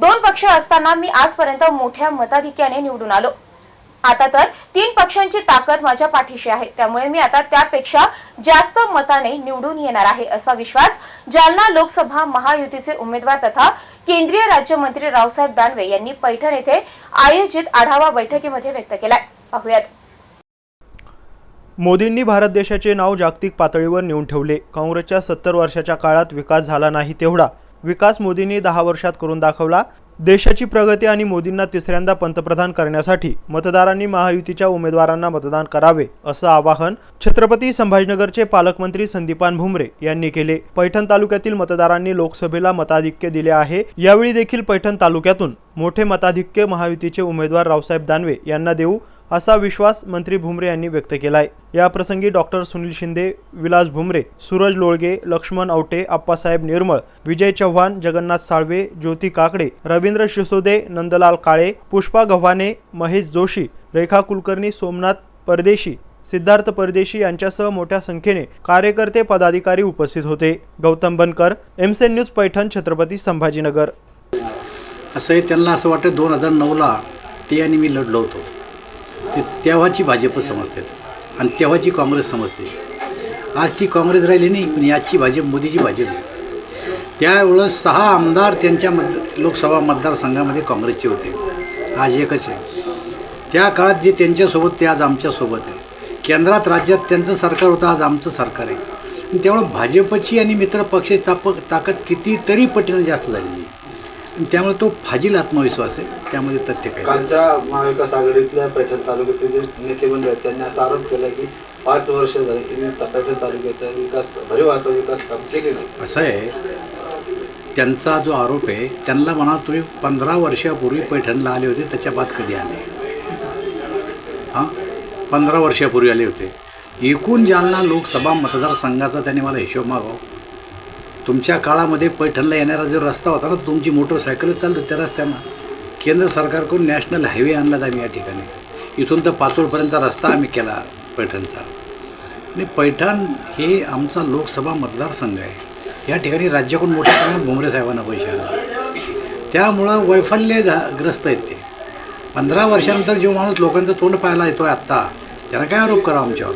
दोन पक्ष असताना मी आजपर्यंत मोठ्या मताधिक्याने निवडून आलो. आता तर तीन पक्षांची ताकद माझ्या पाठीशी आहे. त्यामुळे मी आता त्यापेक्षा जास्त मताने निवडून येणार आहे असा विश्वास जालना लोकसभा महायुतीचे उमेदवार तथा केंद्रीय राज्यमंत्री रावसाहेब दानवे यांनी पैठण येथे आयोजित आढावा बैठकीमध्ये व्यक्त केलाय. पाहूयात. मोदींनी भारत देशाचे नाव जागतिक पातळीवर नेऊन ठेवले. काँग्रेसच्या सत्तर वर्षाच्या काळात विकास झाला नाही तेवढा. विकास मोदींनी दहा वर्षात करून दाखवला. देशाची प्रगती आणि मोदींना तिसऱ्यांदा पंतप्रधान करण्यासाठी मतदारांनी महायुतीच्या उमेदवारांना मतदान करावे असं आवाहन छत्रपती संभाजीनगरचे पालकमंत्री संदीपान भुमरे यांनी केले. पैठण तालुक्यातील मतदारांनी लोकसभेला मताधिक्य दिले आहे. यावेळी देखील पैठण तालुक्यातून मोठे मताधिक्य महायुतीचे उमेदवार रावसाहेब दानवे यांना देऊ असा विश्वास मंत्री भुमरे यांनी व्यक्त केला आहे याप्रसंगी डॉक्टर सुनील शिंदे विलास भुमरे सूरज लोळगे लक्ष्मण आवटे आप्पासाहेब निर्मळ विजय चव्हाण जगन्नाथ साळवे ज्योती काकडे रवींद्र शिसोदे नंदलाल काळे पुष्पा गव्हाणे महेश जोशी रेखा कुलकर्णी सोमनाथ परदेशी सिद्धार्थ परदेशी यांच्यासह मोठ्या संख्येने कार्यकर्ते पदाधिकारी उपस्थित होते. गौतम बनकर एमसेन न्यूज पैठण छत्रपती संभाजीनगर. असं त्यांना असं वाटतं दोन हजार नऊला ते आणि मी लढलो होतो. ते तेव्हाची भाजप समजते आणि तेव्हाची काँग्रेस समजते. आज ती काँग्रेस राहिली नाही पण याची भाजप मोदीची भाजप त्यावेळेस सहा आमदार त्यांच्या मत लोकसभा मतदारसंघामध्ये काँग्रेसचे होते. आज एकच आहे. त्या काळात जे त्यांच्यासोबत ते आज आमच्यासोबत आहे. केंद्रात राज्यात त्यांचं सरकार होतं आज आमचं सरकार आहे. त्यामुळं त्यामुळे भाजपची आणि मित्र पक्षाची ताप ताकद कितीतरी पटीनं जास्त झालेली आहे. त्यामुळे तो फाजील आत्मविश्वास आहे त्यामध्ये तथ्य काय? कालच्या महाविकास आघाडीतल्या पैठण तालुक्यातील जे नेते मंडळ आहेत त्यांनी असा आरोप केला की पाच वर्ष झाले त्यांनी पैठण तालुक्याचा विकास भरीव असा विकास काम केले नाही? असं आहे त्यांचा जो आरोप आहे त्यांना म्हणा तुम्ही पंधरा वर्षापूर्वी पैठणला आले होते त्याच्या बाद कधी आले? हां? पंधरा वर्षापूर्वी आले होते. एकूण जालना लोकसभा मतदारसंघाचा त्यांनी मला हिशोब मागावा तुमच्या काळामध्ये पैठणला येणारा जो रस्ता होता ना तुमची मोटरसायकलच चालतो त्या रस्त्यानं. केंद्र सरकारकडून नॅशनल हायवे आणलात आम्ही या ठिकाणी. इथून तर पाचोडपर्यंत रस्ता आम्ही केला पैठणचा. आणि पैठण हे आमचा लोकसभा मतदारसंघ आहे. या ठिकाणी राज्याकडून मोठ्या प्रमाणात भुमरे साहेबांना पैसे आला त्यामुळं वैफल्य ग्रस्त आहेत ते. पंधरा वर्षानंतर जो माणूस लोकांचं तोंड पाहायला येतो आहे आत्ता त्याला काय आरोप करा आमच्यावर?